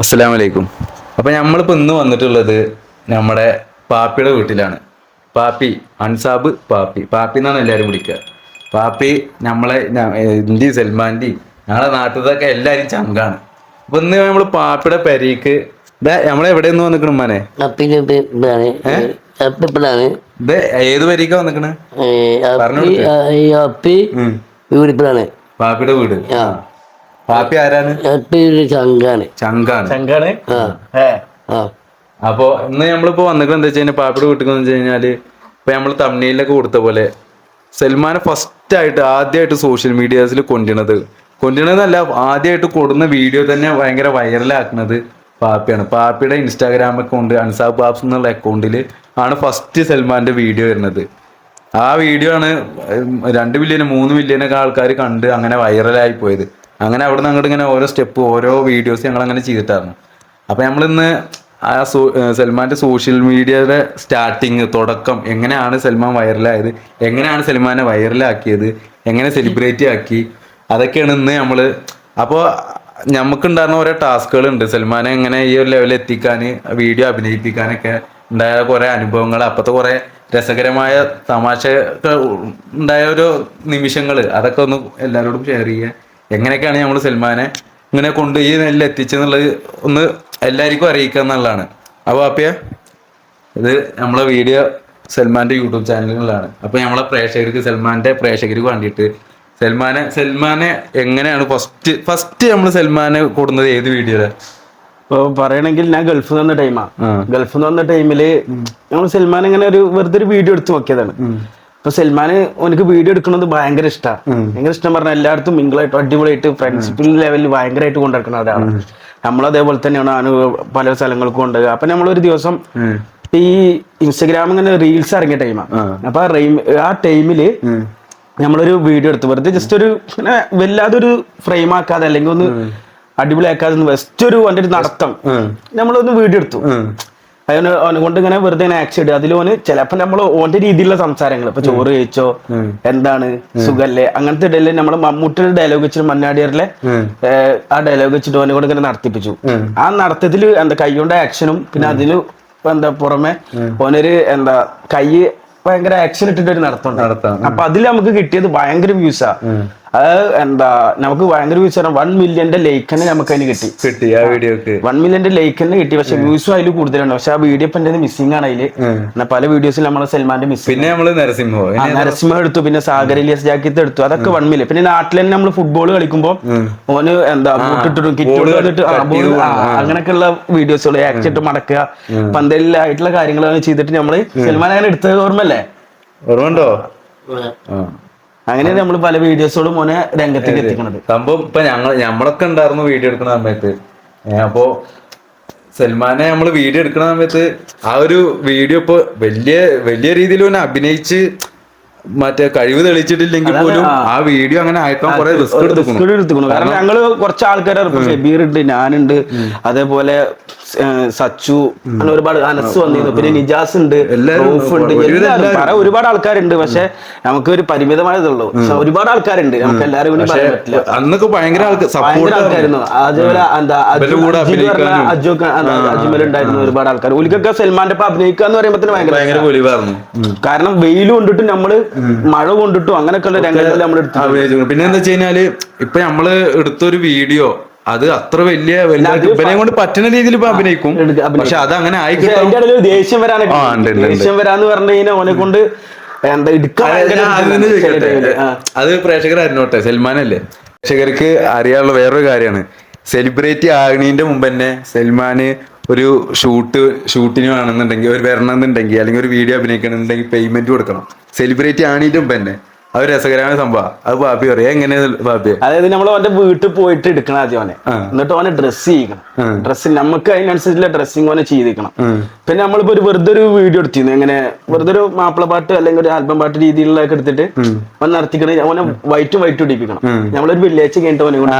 അസ്സലാമു അലൈക്കും അപ്പൊ നമ്മളിപ്പോ ഇന്ന് വന്നിട്ടുള്ളത് നമ്മുടെ പാപ്പിയുടെ വീട്ടിലാണ്. പാപ്പി അൻസാബ് പാപ്പി. പാപ്പി എന്നാണ് എല്ലാവരും വിളിക്കുക. പാപ്പി നമ്മളെ ഇന്ത്യ സൽമാന്റെയും ഞങ്ങളെ നാട്ടിലൊക്കെ എല്ലാരും ചങ്കാണ്. അപ്പൊ ഇന്ന് നമ്മൾ പാപ്പിയുടെ പെരീക്ക് നമ്മളെവിടെ നിന്ന് വന്നിക്കണം ഇതാണ് ഏത് പെരീക്കാ വന്നിക്കണ്? പറഞ്ഞു അപ്പി പാപ്പിയുടെ വീട്. പാപ്പി ആരാണ്? ചങ്കാണ്. ചങ്കാണ്. ചങ്കാണ്? അപ്പൊ ഇന്ന് നമ്മളിപ്പോ വന്നിട്ട് എന്താ വെച്ചാൽ പാപ്പിയുടെ വീട്ടിൽ വെച്ച് കഴിഞ്ഞാൽ ഇപ്പൊ നമ്മൾ തമിഴിലൊക്കെ കൊടുത്ത പോലെ സൽമാനെ ഫസ്റ്റ് ആയിട്ട് ആദ്യമായിട്ട് സോഷ്യൽ മീഡിയാസിൽ കൊണ്ടിണത്. കൊണ്ടുവരണതല്ല ആദ്യമായിട്ട് കൊടുന്ന വീഡിയോ തന്നെ ഭയങ്കര വൈറലാക്കുന്നത് പാപ്പിയാണ്. പാപ്പിയുടെ ഇൻസ്റ്റാഗ്രാം അക്കൗണ്ട് അൻസാബ് ബാബ്സ് എന്നുള്ള അക്കൗണ്ടിൽ ആണ് ഫസ്റ്റ് സൽമാന്റെ വീഡിയോ വരുന്നത്. ആ വീഡിയോ ആണ് രണ്ട് മില്യന് മൂന്ന് മില്യനൊക്കെ ആൾക്കാർ കണ്ട് അങ്ങനെ വൈറലായി പോയത്. അങ്ങനെ അവിടെ നിന്ന് അങ്ങോട്ട് ഇങ്ങനെ ഓരോ സ്റ്റെപ്പ് ഓരോ വീഡിയോസ് ഞങ്ങൾ അങ്ങനെ ചെയ്തിട്ടായിരുന്നു. അപ്പൊ നമ്മളിന്ന് ആ സോ സൽമാന്റെ സോഷ്യൽ മീഡിയയുടെ സ്റ്റാർട്ടിങ് തുടക്കം എങ്ങനെയാണ് സൽമാൻ വൈറലായത് എങ്ങനെയാണ് സൽമാനെ വൈറലാക്കിയത് എങ്ങനെ സെലിബ്രേറ്റ് ആക്കി അതൊക്കെയാണ് ഇന്ന് നമ്മൾ അപ്പോൾ നമുക്കുണ്ടായിരുന്ന ഓരോ ടാസ്കുകൾ ഉണ്ട് സൽമാനെ എങ്ങനെ ഈ ഒരു ലെവലിൽ എത്തിക്കാൻ വീഡിയോ അഭിനയിപ്പിക്കാനൊക്കെ ഉണ്ടായ കുറെ അനുഭവങ്ങൾ അപ്പത്തെ കുറെ രസകരമായ തമാശ ഉണ്ടായ ഒരു നിമിഷങ്ങൾ അതൊക്കെ ഒന്ന് എല്ലാവരോടും ഷെയർ ചെയ്യുക. എങ്ങനെയൊക്കെയാണ് നമ്മൾ സൽമാനെ ഇങ്ങനെ കൊണ്ട് ഈ നെല്ല് എത്തിച്ചെന്നുള്ളത് ഒന്ന് എല്ലാവർക്കും അറിയിക്കുക എന്നുള്ളതാണ്. അപ്പോൾ അപ്പിയ ഇത് നമ്മളെ വീഡിയോ സൽമാന്റെ യൂട്യൂബ് ചാനലുകളിലാണ് അപ്പോൾ നമ്മളെ പ്രേക്ഷകർക്ക് സൽമാന്റെ പ്രേക്ഷകർക്ക് വേണ്ടിയിട്ട് സൽമാനെ സൽമാനെ എങ്ങനെയാണ് ഫസ്റ്റ് ഫസ്റ്റ് നമ്മൾ സൽമാനെ കൂടുന്നത് ഏത് വീഡിയോയിലാണ് ഇപ്പൊ പറയണെങ്കിൽ ഞാൻ ഗൾഫിൽ നിന്ന് വന്ന ടൈമാ ആ. ഗൾഫിൽ നിന്ന് വന്ന ടൈമിൽ നമ്മൾ സൽമാൻ ഇങ്ങനെ ഒരു വെറുതെ ഒരു വീഡിയോ എടുത്ത് നോക്കിയതാണ്. അപ്പൊ സൽമാന് എനിക്ക് വീഡിയോ എടുക്കുന്നത് ഭയങ്കര ഇഷ്ടമാണ് ഭയങ്കര ഇഷ്ടം പറഞ്ഞാൽ എല്ലായിടത്തും മിങ്കിളായിട്ട് അടിപൊളിയായിട്ട് ഫ്രണ്ട്ഷിപ്പിൽ ലെവലിൽ ഭയങ്കരമായിട്ട് കൊണ്ടുനടക്കുന്ന ഒരാളാണ് നമ്മൾ അതേപോലെ തന്നെയാണ് അനു പല സ്ഥലങ്ങൾക്കും കൊണ്ടുപോകുക അപ്പൊ നമ്മളൊരു ദിവസം ഈ ഇൻസ്റ്റഗ്രാം ഇങ്ങനെ റീൽസ് ഇറങ്ങിയ ടൈമാണ് അപ്പൊ ആ ടൈമിൽ നമ്മളൊരു വീഡിയോ എടുത്ത് വെറുതെ ജസ്റ്റ് ഒരു ഇങ്ങനെ വല്ലാതൊരു ഫ്രെയിം ആക്കാതെ അല്ലെങ്കിൽ ഒന്ന് അടിപൊളിയാക്കാതെ ജസ്റ്റ് ഒരു അവന്റെ ഒരു നടത്തം നമ്മളൊന്ന് വീഡിയോ എടുത്തു. അതിന് കൊണ്ട് ഇങ്ങനെ വെറുതെ ആക്ഷൻ ഇടുക. അതിലോന് ചിലപ്പോ നമ്മൾ ഓന്റെ രീതിയിലുള്ള സംസാരങ്ങൾ. ഇപ്പൊ ചോറ് കഴിച്ചോ എന്താണ് സുഖല്ലേ? അങ്ങനത്തെ ഇടയിൽ നമ്മൾ മമ്മൂട്ടിയുടെ ഡയലോഗ് വെച്ചിട്ട് മന്നാടിയറിലെ ആ ഡയലോഗ് വെച്ചിട്ട് ഓനെ കൊണ്ട് ഇങ്ങനെ നടത്തിപ്പിച്ചു. ആ നടത്തത്തിൽ എന്താ കൈകൊണ്ട് ആക്ഷനും പിന്നെ അതിന് എന്താ പുറമെ ഓനൊരു എന്താ കൈ ഭയങ്കര ആക്ഷൻ ഇട്ടിട്ട് ഒരു നടത്തുണ്ട് നടത്തം. അപ്പൊ അതിൽ നമുക്ക് കിട്ടിയത് ഭയങ്കര വ്യൂസാ. അത് എന്താ നമുക്ക് ഭയങ്കര വ്യൂസ് വൺ മില്യന്റെ ലൈക്ക് തന്നെ നമുക്ക് അതിന് കിട്ടി. കിട്ടി ആ വീഡിയോക്ക്. വൺ മില്യന്റെ ലൈക്ക് തന്നെ കിട്ടി. പക്ഷെ വ്യൂസും അതിൽ കൂടുതലുണ്ട്. പക്ഷെ ആ വീഡിയോ ഇപ്പൊ എന്റെ മിസ്സിംഗ് ആണ് അതിൽ. എന്നാ പല വീഡിയോസിൽ നമ്മളെ സൽമാന്റെ മിസ്സിംഗ് പിന്നെ നമ്മൾ നരസിംഹോ. നരസിംഹം എടുത്തു. പിന്നെ സാഗർ ഇലിയസ് ജാക്കിത്ത് എടുത്തു. അതൊക്കെ വൺ മില്യൻ പിന്നെ നാട്ടിൽ തന്നെ നമ്മൾ ഫുട്ബോൾ കളിക്കുമ്പോൾ ഓന് എന്താ ബൂട്ടിട്ടിട്ടും കിറ്റ് വന്നിട്ട് അങ്ങനെയൊക്കെയുള്ള വീഡിയോസുകൾ ആക്സിട്ട് മടക്കുക. പന്തലിലായിട്ടുള്ള കാര്യങ്ങളൊക്കെ ചെയ്തിട്ട് നമ്മൾ സൽമാൻ അങ്ങനെ എടുത്തത് ഓർമ്മല്ലേ ഓർമ്മണ്ടോ ആ. അങ്ങനെയാണ് നമ്മൾ പല വീഡിയോസോടും മോനെ രംഗത്തേക്ക് എത്തിക്കണത്. സംഭവം ഇപ്പൊ ഞങ്ങൾ ഞമ്മളൊക്കെ ഉണ്ടായിരുന്നു വീഡിയോ എടുക്കുന്ന സമയത്ത്. അപ്പോ സൽമാനെ നമ്മൾ വീഡിയോ എടുക്കുന്ന സമയത്ത് ആ ഒരു വീഡിയോ ഇപ്പൊ വലിയ വലിയ രീതിയിൽ അഭിനയിച്ച് മറ്റേ കഴിവ് തെളിയിച്ചിട്ടില്ലെങ്കിൽ പോലും ആ. വീഡിയോ അങ്ങനെ അയക്കാൻ കുറെ റിസ്ക് എടുത്തു എടുത്തുക്കണു കാരണം ഞങ്ങൾ കുറച്ച് ആൾക്കാരെ ഉണ്ട് ഞാനുണ്ട് അതേപോലെ സച്ചു അങ്ങനെ ഒരുപാട് അനസ് വന്നിരുന്നു. പിന്നെ നിജാസ് ഉണ്ട് റൂഫ് ഉണ്ട്. പറയാൻ ഒരുപാട് ആൾക്കാരുണ്ട്. പക്ഷെ നമുക്ക് ഒരു പരിമിതമായതുള്ളൂ ഒരുപാട് ആൾക്കാരുണ്ട്. നമുക്ക് എല്ലാവരും കൂടി പറയാൻ പറ്റില്ല. അന്നൊക്കെ ഭയങ്കര ആൾക്ക് ഭയങ്കര സപ്പോർട്ട് ആൾക്കാരായിരുന്നു അതേപോലെ എന്താ ഇവരുടെ കൂടെ അഭിനയിക്കാനും. അജ്മൽ ഉണ്ടായിരുന്നു ഒരുപാട് ആൾക്കാർ ഒലിക്കൊക്കെ സൽമാന്റെ അഭിനയിക്കുക എന്ന് പറയുമ്പോൾ ഭയങ്കര കാരണം വെയിൽ കൊണ്ടിട്ട് നമ്മൾ മഴ കൊണ്ടിട്ടും അങ്ങനെയൊക്കെയുള്ള രംഗങ്ങളിൽ നമ്മൾ എടുത്തു പിന്നെ എന്താ വെച്ച് കഴിഞ്ഞാൽ ഇപ്പൊ നമ്മൾ എടുത്തൊരു വീഡിയോ അത് അത്ര വലിയ വലിയ ഇവരെ കൊണ്ട് പറ്റുന്ന രീതിയിൽ ഇപ്പൊ അഭിനയിക്കും. പക്ഷെ അത് അങ്ങനെ ആയി ദേഷ്യം വരാനൊക്കെ. ദേഷ്യം വരാന്ന് പറഞ്ഞു കഴിഞ്ഞാൽ ഓനെ കൊണ്ട് അത് പ്രേക്ഷകരായിരുന്നോട്ടെ? സൽമാനല്ലേ? പ്രേക്ഷകർക്ക് അറിയാനുള്ള വേറൊരു കാര്യമാണ്. സെലിബ്രിറ്റി ആകണീന്റെ മുമ്പ് തന്നെ സൽമാന് ഒരു ഷൂട്ട് ഷൂട്ടിന് വേണമെന്നുണ്ടെങ്കിൽ ഒരു വരണമെന്നുണ്ടെങ്കിൽ അല്ലെങ്കിൽ ഒരു വീഡിയോ അഭിനയിക്കണമെന്നുണ്ടെങ്കിൽ പേയ്മെന്റ് കൊടുക്കണം. സെലിബ്രിറ്റി ആണിട്ടും പിന്നെ തന്നെ അത് രസകരമായ സംഭവം. അത് പാപ്പി പറയാ. എങ്ങനെ പാപ്പി? അതായത് നമ്മൾ അവന്റെ വീട്ടിൽ പോയിട്ട് എടുക്കണം ആദ്യം അവനെ. എന്നിട്ട് അവനെ ഡ്രസ് ചെയ്യിക്കണം. ഡ്രസ് നമുക്ക് അതിനനുസരിച്ചുള്ള ഡ്രസ്സിങ് അവനെ ചെയ്തിരിക്കണം. പിന്നെ നമ്മളിപ്പോ ഒരു വെറുതെ ഒരു വീഡിയോ എടുത്തിരുന്നു. എങ്ങനെ? വെറുതെ ഒരു മാപ്പിള പാട്ട് അല്ലെങ്കിൽ ഒരു ആൽബം പാട്ട് രീതിയിലുള്ളതൊക്കെ എടുത്തിട്ട് അവൻ നടത്തിക്കണ. അവനെ വൈറ്റും വൈറ്റും ഇടിപ്പിക്കണം. നമ്മളൊരു വെള്ളിയാഴ്ച കഴിഞ്ഞിട്ട് അവനെ കൊണ്ട്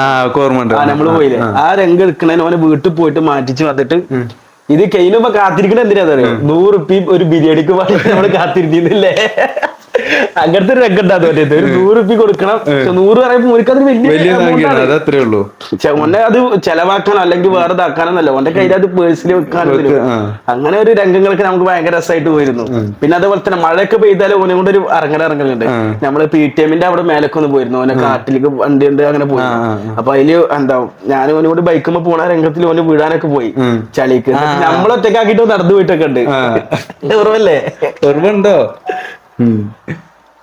നമ്മൾ പോയില്ലേ? ആ. രംഗം എടുക്കണേന് അവനെ വീട്ടിൽ പോയിട്ട് മാറ്റിച്ച് വന്നിട്ട് ഇത് കയ്യിലുമ്പോ കാത്തിരിക്കണ എന്തിനാ? നൂറുപ്പി നൂറ് ഒരു ബിരിയാണിക്ക് വേണ്ടി നമ്മൾ കാത്തിരുന്നില്ലേ അങ്ങനത്തെ ഒരു രംഗം ഉണ്ടാകും മറ്റേ ഒരു നൂറ് റുപ്യ കൊടുക്കണം. നൂറ് പറയുമ്പോ മുനിക്ക് അതിന് വലിയ ആണ്. അത് ചെലവാക്കാനോ അല്ലെങ്കിൽ വേറെ ഇതാക്കാനൊന്നല്ല ഓന്റെ കയ്യിൽ അത് പേഴ്സിൽ വെക്കാനോ. അങ്ങനെ ഒരു രംഗങ്ങളൊക്കെ നമുക്ക് ഭയങ്കര രസമായിട്ട് പോയിരുന്നു പിന്നെ അതേപോലെ തന്നെ മഴയൊക്കെ പെയ്താലും ഓനെ കൊണ്ട് ഒരു അറങ്ങണ ഇറങ്ങലുണ്ട്. നമ്മൾ പി ടി എമ്മിന്റെ അവിടെ മേലൊക്കെ ഒന്ന് പോയിരുന്നു. ഓനെ കാട്ടിലേക്ക് വണ്ടി ഉണ്ട് അങ്ങനെ പോയി. അപ്പൊ അതിൽ എന്താ ഞാൻ ഓനെ കൊണ്ട് ബൈക്കുമ്പോ പോണ രംഗത്തിൽ ഓന് വിടാനൊക്കെ പോയി. ചളിക്ക്. നമ്മളൊറ്റക്കാക്കിട്ട് നടന്നു പോയിട്ടൊക്കെ ഉണ്ട്. ഓർമ്മല്ലേ ഓർമ്മയുണ്ടോ?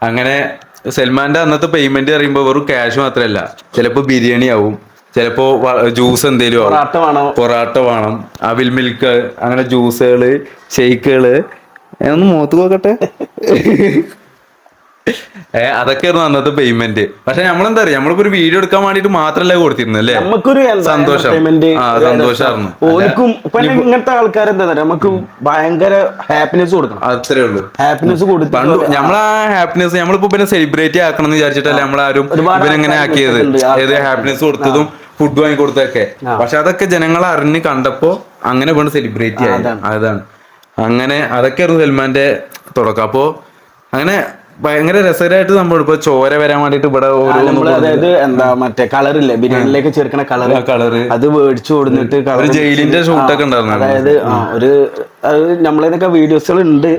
അങ്ങനെ സൽമാന്റെ അന്നത്തെ പേയ്മെന്റ് പറയുമ്പോ വെറും ക്യാഷ് മാത്രല്ല. ചിലപ്പോ ബിരിയാണി ആവും. ചിലപ്പോ ജ്യൂസ് എന്തേലും ആവും. പൊറാട്ട വേണോ. പൊറാട്ട വേണം. അവിൽ മിൽക്ക് അങ്ങനെ ജ്യൂസുകൾ ഷെയ്ക്കുകൾ ഒന്ന് മുഖത്ത് നോക്കട്ടെ. ഏ അതൊക്കെയായിരുന്നു അന്നത്തെ പേയ്മെന്റ് പക്ഷെ നമ്മളെന്താ അറിയാം? നമ്മളിപ്പോ ഒരു വീഡിയോ എടുക്കാൻ വേണ്ടിട്ട് മാത്രല്ലേ കൊടുത്തിരുന്നു അല്ലേ? നമുക്കൊരു സന്തോഷം. ആ, സന്തോഷമായിരുന്നു. ഇങ്ങനത്തെ ആൾക്കാർ എന്താ നമുക്ക് ഭയങ്കര ഹാപ്പിനെസ് കൊടുക്കണം. അത്രേ ഉള്ളൂ. ഹാപ്പിനെസ് പണ്ട് നമ്മളാ ഹാപ്പിനെസ് നമ്മളിപ്പോ പിന്നെ സെലിബ്രേറ്റ് ആക്കണം എന്ന് വിചാരിച്ചിട്ടല്ലേ നമ്മളാരും ഇവനെങ്ങനെ ആക്കിയത്. ഏത് ഹാപ്പിനെസ് കൊടുത്തതും ഫുഡ് വാങ്ങി കൊടുത്തതൊക്കെ. പക്ഷെ അതൊക്കെ ജനങ്ങൾ അറിഞ്ഞ് കണ്ടപ്പോ അങ്ങനെ വേണം സെലിബ്രേറ്റ് ചെയ്യാൻ അതാണ്. അതാണ്. അങ്ങനെ അതൊക്കെയായിരുന്നു സൽമാന്റെ തുടക്കം. അപ്പോ അങ്ങനെ ഭയങ്കര രസകരമായിട്ട് നമ്മൾ ഇപ്പൊ ചോര വരാൻ വേണ്ടിട്ട് ഇവിടെ അതായത് എന്താ മറ്റേ കളറില്ലേ? ബിരിയാണിയിലേക്ക് ചേർക്കണ കളർ കളർ അത് മേടിച്ചു കൊടുത്തിട്ട് ഒരു ജയിലിന്റെ ഷൂട്ടൊക്കെ ഉണ്ടായിരുന്നു. അതായത് ആ, ഒരു അത് നമ്മളതിനൊക്കെ വീഡിയോസുകൾ ഉണ്ട്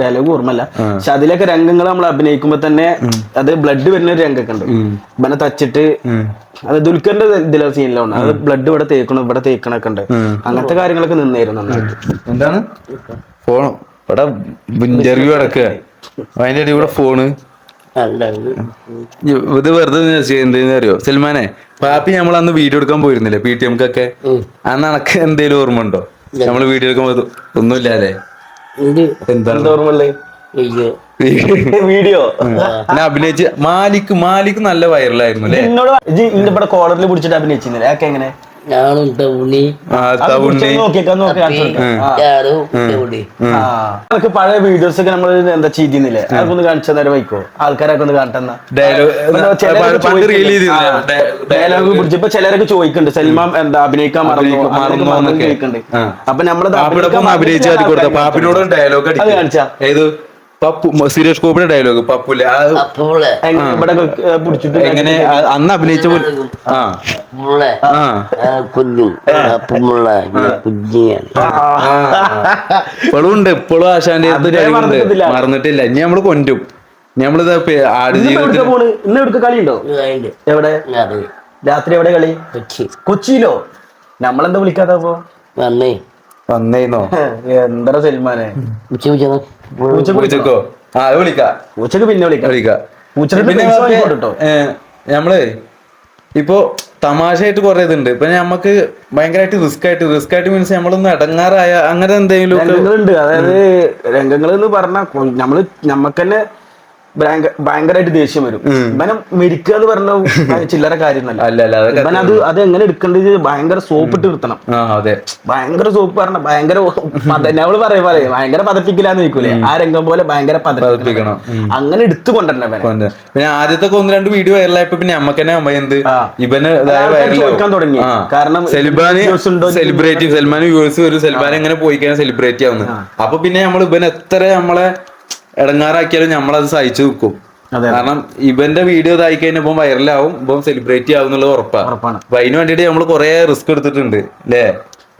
ഡയലോഗ് ഓർമ്മല്ല പക്ഷെ അതിലൊക്കെ രംഗങ്ങൾ നമ്മൾ അഭിനയിക്കുമ്പോ തന്നെ അത് ബ്ലഡ് വരുന്ന ഒരു രംഗമൊക്കെ ഉണ്ട്. ഇവനെ തച്ചിട്ട് അത് ദുൽഖറിന്റെ ഇതിലെ സീനിലാണ് അത് ബ്ലഡ് ഇവിടെ തേക്കണം ഇവിടെ തേക്കണൊക്കെ ഉണ്ട്. അങ്ങനത്തെ കാര്യങ്ങളൊക്കെ നിന്നായിരുന്നു എന്താണ്? ഫോൺ. ഇവിടെ ഇന്റർവ്യൂ നടക്കുക. അതിന്റെ ഇടയിൽ ഇവിടെ ഫോണ് ഇത് വെറുതെ എന്തെന്ന് അറിയോ? സൽമാനെ പാപ്പി നമ്മൾ അന്ന് വീഡിയോ എടുക്കാൻ പോയിരുന്നില്ലേ? പി ടി എംക്കൊക്കെ അന്ന് അനക്ക് എന്തേലും ഓർമ്മ ഉണ്ടോ? നമ്മൾ വീഡിയോ എടുക്കാൻ പോയത് ഒന്നുമില്ല അല്ലേ? എന്താണ് വീഡിയോ പിന്നെ അഭിനയിച്ച് മാലിക് മാലിക് നല്ല വൈറലായിരുന്നു അല്ലേ? എന്നോട് ഇവിടെ കോളറിൽ പിടിച്ചിട്ട് അഭിനയിച്ചിരുന്നില്ലേ? അതൊക്കെ എങ്ങനെ? ഞാനും തവണി. ഞാനും തവണി പഴയ വീഡിയോസ് ഒക്കെ നമ്മൾ എന്താ ചെയ്തിരുന്നില്ലേ അതൊക്കെ ഒന്ന് കാണിച്ചു തന്നേരം വയ്ക്കോ ആൾക്കാരൊക്കെ ഒന്ന് കാണിട്ടെന്നാ ഡയലോഗ് പിടിച്ചപ്പോ ചിലരൊക്കെ ചോദിക്കുന്നുണ്ട്. സൽമാൻ എന്താ അഭിനയിക്കാൻ മറന്നു. ചോദിക്കുന്നുണ്ട്. അപ്പൊ നമ്മളത് അഭിനയിച്ചു ഡയലോഗ് അത് കാണിച്ചാ. ഏത്? പപ്പു സുരേഷ് ഗോപിയുടെ ഡയലോഗ് പപ്പുലെ ഇവിടെ പിടിച്ചിട്ട് എങ്ങനെ അന്ന് അഭിനയിച്ച ആ. കുഞ്ഞു ഇപ്പോഴും ഉണ്ട് ഇപ്പോഴും ആശാന്റെ മറന്നിട്ടില്ല. ഇനി നമ്മൾ കൊണ്ടും നമ്മളിത് ആട് ഇന്ന് എവിടുക്ക കളിയുണ്ടോ? അതിന്റെ എവിടെ? രാത്രി എവിടെ കളി? കൊച്ചി. കൊച്ചിയിലോ? നമ്മളെന്താ വിളിക്കാത്ത അപ്പൊ വന്നേ. വന്നേന്നോ? എന്താ സൽമാനെ? പൂച്ചക്ക് ആ അത് വിളിക്കാം. പൂച്ചക്ക് പിന്നെ വിളിക്കാം. വിളിക്കാം. പൂച്ചക്ക് പിന്നെ. നമ്മൾ ഇപ്പോ തമാശയായിട്ട് കുറെ ഇതുണ്ട്. ഇപ്പൊ നമുക്ക് ഭയങ്കരമായിട്ട് റിസ്ക് ആയിട്ട് റിസ്ക് ആയിട്ട് മീൻസ് നമ്മളൊന്ന് ഇടങ്ങാറായ അങ്ങനെ എന്തെങ്കിലും രംഗങ്ങളുണ്ട് അതായത് രംഗങ്ങൾ എന്ന് പറഞ്ഞാൽ നമ്മൾ നമ്മക്ക് തന്നെ ഭയങ്ക- ഭയങ്കരമായിട്ട് ദേഷ്യം വരും. ഇവനെ മെരിക്കുക എന്ന് പറഞ്ഞ ചില്ലറ കാര്യമൊന്നല്ല ഇവൻ അത് അത് എങ്ങനെ എടുക്കേണ്ടത് ഭയങ്കര സോപ്പ് ഇട്ട് നിർത്തണം. ഭയങ്കര സോപ്പ് പറഞ്ഞ ഭയങ്കര അവൾ പറയും പറയും. ഭയങ്കര പതപ്പിക്കില്ലാന്ന് ചോദിക്കൂലേ? ആ രംഗം പോലെ ഭയങ്കര പതപ്പിക്കണം. അങ്ങനെ എടുത്തു കൊണ്ടുവരണം പിന്നെ ആദ്യത്തെ ഒന്ന് രണ്ട് വീഡിയോ വൈറലായപ്പോ പിന്നെ നമ്മക്ക് തന്നെ അമ്മ എന്ത്. ഇവന് ചോദിക്കാൻ തുടങ്ങി. കാരണം സെലിബാന് സെലിബ്രേറ്റ് സൽമാൻ വ്യൂവേഴ്സ് വരും സൽമാൻ എങ്ങനെ പോയി കഴിഞ്ഞാൽ സെലിബ്രേറ്റ് ആവുന്നു അപ്പൊ പിന്നെ നമ്മൾ ഇവൻ എത്ര നമ്മളെ ഇടങ്ങാറാക്കിയാലും നമ്മളത് സഹിച്ചു നിൽക്കും. കാരണം ഇവന്റെ വീഡിയോ ഇതായി കഴിഞ്ഞപ്പോ വൈറലാവും ഇപ്പം സെലിബ്രേറ്റ് ആവും എന്നുള്ളത് ഉറപ്പാണ്. അപ്പൊ അതിന് വേണ്ടിട്ട് നമ്മൾ കുറെ റിസ്ക് എടുത്തിട്ടുണ്ട് അല്ലേ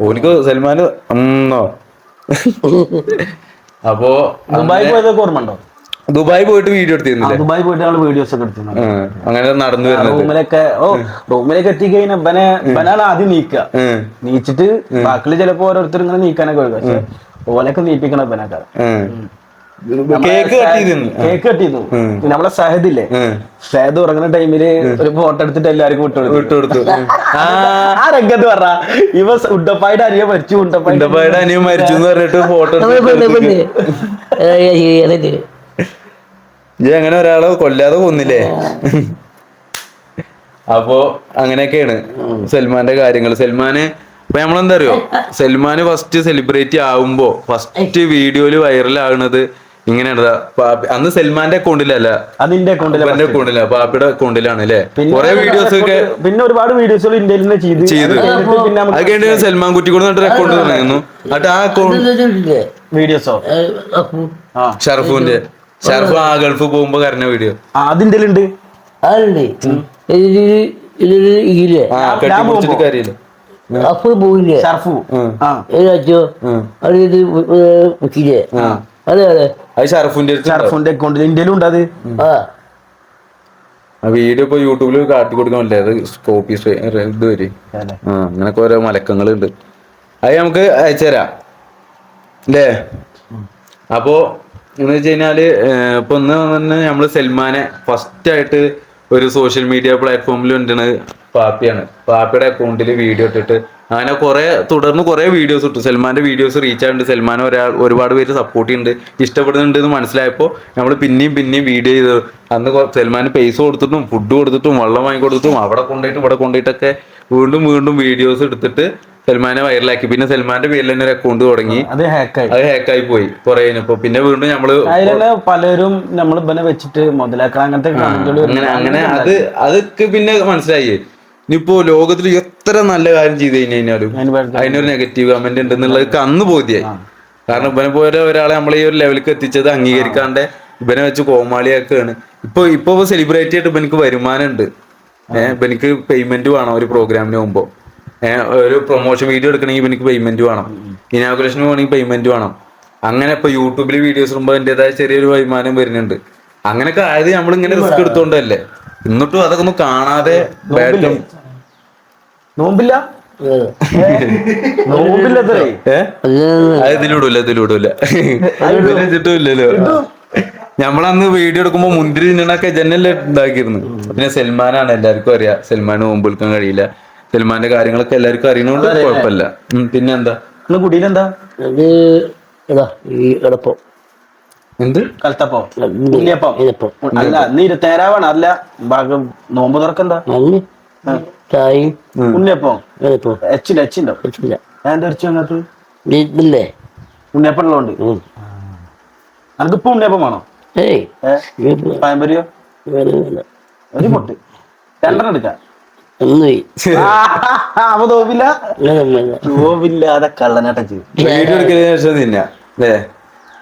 ഓനിക്ക് സൽമാൻ ഒന്നോ അപ്പോ ദുബായ് പോയതൊക്കെ ഓർമ്മ ദുബായ് പോയിട്ട് വീഡിയോ എടുത്തിരുന്നില്ലേ? ദുബായ് പോയിട്ട് ഞങ്ങൾ വീഡിയോസ് ഒക്കെ എടുത്തിരുന്നു. അങ്ങനെ നടന്നു വരുന്നത്. റൂമിലൊക്കെ ഓ റൂമിലേക്ക് എത്തിക്കഴിഞ്ഞാൽ ഇവനെ ആദ്യം നീക്കുക. നീച്ചിട്ട് ബാക്കിൽ ചിലപ്പോ ഓരോരുത്തർ ഇങ്ങനെ നീക്കാനൊക്കെ പക്ഷെ ഓലൊക്കെ നീപ്പിക്കണം ഇവനൊക്കെ. കേക്ക് കട്ടിരുന്നു കേക്ക് കട്ടിരുന്നു നമ്മളെ സഹദില്ലേ? സഹദ് ഉറങ്ങുന്ന ടൈമിൽ ഒരു ഫോട്ടോ എടുത്തിട്ട് എല്ലാവർക്കും വിട്ടുകൊടുത്തു വിട്ടുകൊടുത്തു. ആ. രംഗത്ത് പറ ഇവ ഉണ്ടപ്പായുടെ അനിയ മരിച്ചു ഉണ്ടപ്പായുടെ അനിയ മരിച്ചു എന്ന് പറഞ്ഞിട്ട് ഫോട്ടോ ഇജ്ജ് അങ്ങനെ ഒരാളെ കൊല്ലാതെ കൊന്നില്ലേ? അപ്പോ അങ്ങനെയൊക്കെയാണ് സൽമാന്റെ കാര്യങ്ങൾ. സൽമാന് അപ്പൊ നമ്മളെന്താ അറിയോ? സൽമാന് ഫസ്റ്റ് സെലിബ്രേറ്റ് ആവുമ്പോ ഫസ്റ്റ് വീഡിയോയിൽ വൈറൽ ആകുന്നത് ഇങ്ങനെയാണ് ദാ അന്ന് സൽമാന്റെ അക്കൗണ്ടിലല്ല അതിന്റെ അക്കൗണ്ടിലാണ് എന്റെ അക്കൗണ്ടില പാപ്പിയുടെ അക്കൗണ്ടിലാണ് അല്ലെ? കൊറേ വീഡിയോസ് ഒക്കെ പിന്നെ ഒരുപാട് വീഡിയോസുകൾ ഇന്ത്യയിൽ നിന്ന് ചെയ്ത്. ചെയ്ത്. അത് കഴിഞ്ഞ സൽമാൻ കുറ്റിക്കൂട് അക്കൗണ്ട് തുടങ്ങുന്നു എന്നിട്ട് ആ അക്കൗണ്ട് വീഡിയോസോ ഷർഫുന്റെ ഷർഫ് ആ ഗൾഫ് പോകുമ്പോ കരഞ്ഞ വീഡിയോ അതിന്റെ ഉണ്ട് അപ്പൊ പോയില്ലേ? ഷർഫു. ആ. ഏതാച്ചോ അത് അതെ. അതെ ഷർഫിന്റെ അടുത്ത് ഉണ്ടാവും. അക്കൗണ്ടിൽ ഇന്ത്യയിലും ഉണ്ട് അത്. വീഡിയോ ഇപ്പൊ യൂട്യൂബിൽ കാട്ടി കൊടുക്കാൻ പറ്റില്ല? അത് കോപ്പി ഇത് വരെ. അങ്ങനൊക്കെ ഓരോ മലക്കങ്ങളുണ്ട്. അത് നമുക്ക് അയച്ചുതരാം അല്ലേ അപ്പോ എന്ന് വെച്ച് കഴിഞ്ഞാൽ ഇപ്പൊ ഒന്ന് തന്നെ നമ്മൾ സൽമാനെ ഫസ്റ്റ് ആയിട്ട് ഒരു സോഷ്യൽ മീഡിയ പ്ലാറ്റ്ഫോമിൽ കൊണ്ടുവന്നത് പാപ്പിയാണ്. പാപ്പിയുടെ അക്കൗണ്ടിൽ വീഡിയോ ഇട്ടിട്ട് അങ്ങനെ കുറെ തുടർന്ന് കുറെ വീഡിയോസ് ഇട്ടു. സൽമാന്റെ വീഡിയോസ് റീച്ച് ആയിട്ടുണ്ട്. സൽമാൻ ഒരാൾ ഒരുപാട് പേര് സപ്പോർട്ട് ചെയ്യുന്നുണ്ട് ഇഷ്ടപ്പെടുന്നുണ്ട് എന്ന് മനസ്സിലായപ്പോൾ നമ്മൾ പിന്നെയും പിന്നെയും വീഡിയോ ചെയ്തു. അന്ന് സൽമാൻ സൽമാന് പൈസ കൊടുത്തിട്ടും ഫുഡ് കൊടുത്തിട്ടും വെള്ളം വാങ്ങി കൊടുത്തിട്ടും അവിടെ കൊണ്ടുപോയിട്ട് ഇവിടെ കൊണ്ടുപോയിട്ടൊക്കെ വീണ്ടും വീണ്ടും വീഡിയോസ് എടുത്തിട്ട് സൽമാനെ വൈറലാക്കി പിന്നെ സൽമാന്റെ പേരിൽ തന്നെ ഒരു അക്കൗണ്ട് തുടങ്ങി. അത് ഹാക്കായി അത് ഹാക്കായി പോയി കുറെ കഴിഞ്ഞപ്പോ പിന്നെ വീണ്ടും നമ്മൾ അതിലെ പലരും നമ്മൾ ഇവനെ വെച്ചിട്ട് മുതലാക്കാൻ അങ്ങനത്തെ അങ്ങനെ അങ്ങനെ. അത് അതൊക്കെ പിന്നെ മനസ്സിലായി. ഇനിയിപ്പോ ലോകത്തിൽ എത്ര നല്ല കാര്യം ചെയ്ത് കഴിഞ്ഞു കഴിഞ്ഞാലും അതിന് അതിനൊരു നെഗറ്റീവ് കമന്റ് ഉണ്ടെന്നുള്ളത് അന്ന് ബോധ്യായി. കാരണം ഇവനെ പോലെ ഒരാളെ നമ്മൾ ഈ ഒരു ലെവലിലേക്ക് എത്തിച്ചത് അംഗീകരിക്കാണ്ട് ഇവനെ വെച്ച് കോമാളിയാക്കുകയാണ്. ഇപ്പൊ ഇപ്പൊ സെലിബ്രേറ്റ് ചെയ്തിട്ട് ഇവനിക്ക് വരുമാനം ഉണ്ട് ഏഹ് ഇവനിക്ക് പേയ്മെന്റ് വേണം ഒരു പ്രോഗ്രാമിന് പോകുമ്പോ ഏഹ് ഒരു പ്രൊമോഷൻ വീഡിയോ എടുക്കണമെങ്കിൽ ഇവനിക്ക് പേയ്മെന്റ് വേണം. ഇനാഗുലേഷന് വേണമെങ്കിൽ പേയ്മെന്റ് വേണം. അങ്ങനെ ഇപ്പൊ യൂട്യൂബിൽ വീഡിയോസ് ഇടുമ്പോൾ അതിന്റെതായ ചെറിയൊരു വരുമാനം വരുന്നുണ്ട്. അങ്ങനെയൊക്കെ ആയത് നമ്മൾ ഇങ്ങനെ റിസ്ക് എടുത്തോണ്ടല്ലേ? എന്നിട്ടും അതൊക്കെ ഒന്നും കാണാതെ ബാറ്റും നോമ്പില്ല? അതെ. നോമ്പില്ലത്രേ അത് അത് ഇതിലിടൂല ഇതിലിടൂല ഇതിലിട്ടില്ലല്ലോ നമ്മളന്ന് വീഡിയോ എടുക്കുമ്പോ മുന്തിരി തിന്നണൊക്കെ ജനല്ലേ ഇതാക്കിയിരുന്നു പിന്നെ സൽമാനാണ് എല്ലാവർക്കും അറിയാം. സൽമാൻ നോമ്പ് വിൽക്കാൻ കഴിയില്ല. സൽമാന്റെ കാര്യങ്ങളൊക്കെ എല്ലാവർക്കും അറിയണോണ്ട് കുഴപ്പമില്ല. പിന്നെന്താ കുടിയിലെന്താ? ഈ എളുപ്പം. എന്ത്? കൽത്തപ്പം. ഉണ്ണിയപ്പം. അല്ല ഇന്ന് ഇരുത്തേരാവാണ് അല്ല ഭാഗം നോമ്പ് തുറക്കെന്താ ഉണ്ണിയപ്പം. അച്ഛന്റെ അച്ഛന്റെ എച്ചിണ്ടോ? ഞാൻ ഇറച്ചി അങ്ങനത്ത് ഇതില്ലേ? ഉണ്ണിയപ്പം ഉള്ളതുകൊണ്ട് ഉം. അനക്കിപ്പോ ഉണ്ണിയപ്പം വേണോ? ഒന്നുമില്ല. ഒരു പൊട്ട് രണ്ടെണ്ണം എടുക്കാം. അവ ഒന്നുമില്ല നോവില്ലാതെ കള്ളനാട്ടം ചെയ്തു.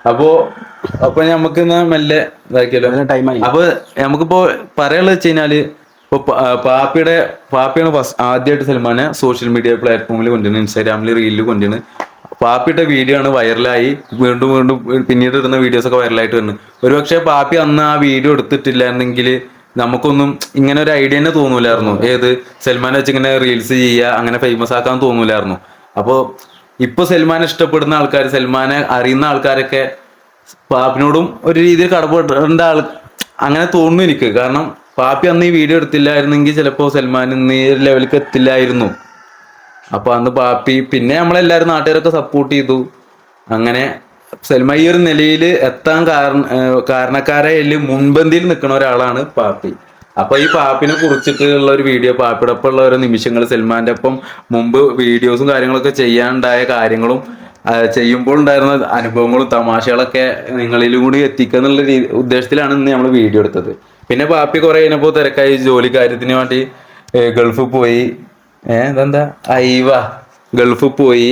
അപ്പോ അപ്പൊ നമുക്ക് മെല്ലെ ഇതാക്കിയല്ലോ. ടൈമായി അപ്പൊ നമുക്കിപ്പോ പറയാനുള്ളത് വെച്ച് കഴിഞ്ഞാൽ ഇപ്പൊ പാപ്പിയുടെ പാപ്പിയാണ് ഫസ്റ്റ് ആദ്യമായിട്ട് സൽമാനെ സോഷ്യൽ മീഡിയ പ്ലാറ്റ്ഫോമിൽ കൊണ്ടുവരുന്നത് ഇൻസ്റ്റാഗ്രാമിൽ റീലിൽ കൊണ്ടുവരുന്നത് പാപ്പിയുടെ വീഡിയോ ആണ് വൈറലായി വീണ്ടും വീണ്ടും പിന്നീട് ഇടുന്ന വീഡിയോസ് ഒക്കെ വൈറലായിട്ട് വരുന്നത് ഒരുപക്ഷെ പാപ്പി അന്ന് ആ വീഡിയോ എടുത്തിട്ടില്ലായിരുന്നെങ്കിൽ നമുക്കൊന്നും ഇങ്ങനെ ഒരു ഐഡിയ തന്നെ തോന്നൂലായിരുന്നു. ഏത്? സൽമാനെ വെച്ച് ഇങ്ങനെ റീൽസ് ചെയ്യുക അങ്ങനെ ഫേമസ് ആക്കാൻ തോന്നൂലായിരുന്നു. അപ്പോ ഇപ്പൊ സൽമാനെ ഇഷ്ടപ്പെടുന്ന ആൾക്കാർ സൽമാനെ അറിയുന്ന ആൾക്കാരൊക്കെ പാപ്പിനോടും ഒരു രീതിയിൽ കടപ്പെടേണ്ട ആൾ അങ്ങനെ തോന്നുന്നു എനിക്ക്. കാരണം പാപ്പി അന്ന് ഈ വീഡിയോ എടുത്തില്ലായിരുന്നെങ്കിൽ ചിലപ്പോ സൽമാൻ ഇന്ന് ഈ ലെവലിലേക്ക് എത്തില്ലായിരുന്നു. അപ്പൊ അന്ന് പാപ്പി പിന്നെ നമ്മളെല്ലാരും നാട്ടുകാരൊക്കെ സപ്പോർട്ട് ചെയ്തു. അങ്ങനെ സൽമാൻ ഈ ഒരു നിലയിൽ എത്താൻ കാരണ കാരണക്കാരെ മുൻപന്തിയിൽ നിൽക്കുന്ന ഒരാളാണ് പാപ്പി. അപ്പൊ ഈ പാപ്പിനെ കുറിച്ചിട്ടുള്ള ഒരു വീഡിയോ ഉള്ള ഓരോ നിമിഷങ്ങൾ സൽമാന്റെ ഒപ്പം മുമ്പ് വീഡിയോസും കാര്യങ്ങളൊക്കെ ചെയ്യാനുണ്ടായ കാര്യങ്ങളും ചെയ്യുമ്പോൾ ഉണ്ടായിരുന്ന അനുഭവങ്ങളും തമാശകളൊക്കെ നിങ്ങളിലും കൂടി എത്തിക്കുക എന്നുള്ള ഉദ്ദേശത്തിലാണ് ഇന്ന് നമ്മൾ വീഡിയോ എടുത്തത്. പിന്നെ പാപ്പി കുറെ കഴിഞ്ഞപ്പോൾ തിരക്കായി ജോലി കാര്യത്തിന് വേണ്ടി ഗൾഫ് പോയി. ഏഹ് ഇതെന്താ? ഐവ ഗൾഫിൽ പോയി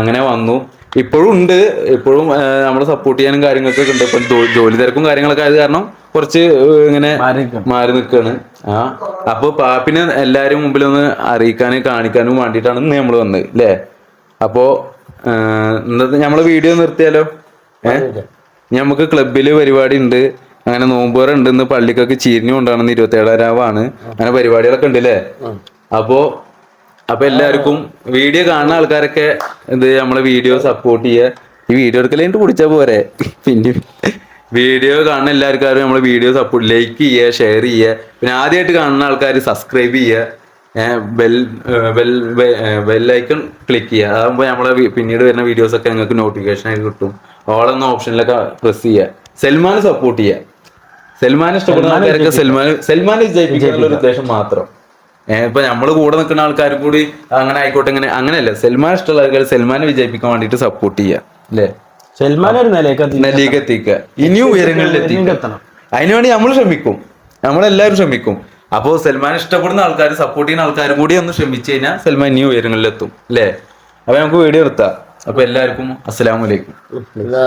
അങ്ങനെ വന്നു. ഇപ്പോഴും ഉണ്ട്. ഇപ്പോഴും നമ്മൾ സപ്പോർട്ട് ചെയ്യാനും കാര്യങ്ങളൊക്കെ ഉണ്ട്. ഇപ്പം ജോലി തിരക്കും കാര്യങ്ങളൊക്കെ ആയത് കാരണം കുറച്ച് ഇങ്ങനെ മാറി നിൽക്കാണ് ആ അപ്പൊ പാപ്പിനെ എല്ലാരും മുമ്പിൽ ഒന്ന് അറിയിക്കാനും കാണിക്കാനും വേണ്ടിയിട്ടാണ് ഇന്ന് നമ്മൾ വന്നത് അല്ലേ അപ്പോ ഇന്നത്തെ നമ്മൾ വീഡിയോ നിർത്തിയാലോ? ഏഹ് ഇനി നമുക്ക് ക്ലബിൽ പരിപാടി ഉണ്ട്. അങ്ങനെ നോമ്പോറ ഉണ്ട്. ഇന്ന് പള്ളിക്കൊക്കെ ചീരിഞ്ഞു കൊണ്ടാണെന്ന് ഇരുപത്തി രാവാണ്. അങ്ങനെ പരിപാടികളൊക്കെ ഉണ്ട് അല്ലേ അപ്പോ അപ്പൊ എല്ലാവർക്കും വീഡിയോ കാണുന്ന ആൾക്കാരൊക്കെ ഇത് നമ്മളെ വീഡിയോ സപ്പോർട്ട് ചെയ്യുക ഈ വീഡിയോ എടുക്കലായിട്ട് കുടിച്ചാ പോരെ. പിന്നെ വീഡിയോ കാണുന്ന എല്ലാവർക്കും നമ്മൾ വീഡിയോ സപ്പോർട്ട് ലൈക്ക് ചെയ്യുക ഷെയർ ചെയ്യുക. പിന്നെ ആദ്യമായിട്ട് കാണുന്ന ആൾക്കാർ സബ്സ്ക്രൈബ് ചെയ്യുക. ബെൽ ബെൽ ബെല്ലൈക്കൺ ക്ലിക്ക് ചെയ്യുക. അതാകുമ്പോൾ നമ്മളെ പിന്നീട് വരുന്ന വീഡിയോസ് ഒക്കെ നിങ്ങൾക്ക് നോട്ടിഫിക്കേഷൻ ആയിട്ട് കിട്ടും. ഓൾ എന്ന ഓപ്ഷനിലൊക്കെ പ്രസ് ചെയ്യുക. സൽമാൻ സപ്പോർട്ട് ചെയ്യുക. സൽമാൻ ഇഷ്ടപ്പെടുന്ന ആൾക്കാരൊക്കെ സൽമാൻ സൽമാൻ വിജയിപ്പിക്കാനുള്ള ഒരു ഉദ്ദേശം മാത്രം. ഇപ്പൊ നമ്മൾ കൂടെ നിൽക്കുന്ന ആൾക്കാർ കൂടി അങ്ങനെ ആയിക്കോട്ടെ ഇങ്ങനെ അങ്ങനെയല്ല. സൽമാൻ ഇഷ്ടമുള്ള ആൾക്കാർ സൽമാനെ വിജയിപ്പിക്കാൻ വേണ്ടിയിട്ട് സപ്പോർട്ട് ചെയ്യുക. അല്ലേ? സൽമാൻ ഒരു. നിലയിലേക്ക് എത്തിക്കുക. ഇനിയും ഉയരങ്ങളിൽ അതിനുവേണ്ടി നമ്മൾ ശ്രമിക്കും. നമ്മളെല്ലാവരും ശ്രമിക്കും. അപ്പോൾ സൽമാൻ ഇഷ്ടപ്പെടുന്ന ആൾക്കാർ സപ്പോർട്ട് ചെയ്യുന്ന ആൾക്കാരും കൂടി ഒന്ന് ശ്രമിച്ചു കഴിഞ്ഞാൽ സൽമാൻ ഇനിയും ഉയരങ്ങളിലെത്തും അല്ലേ? അപ്പൊ നമുക്ക് വീഡിയോ നിർത്താം അപ്പൊ എല്ലാവർക്കും അസ്സലാമു അലൈക്കും. ഇതാ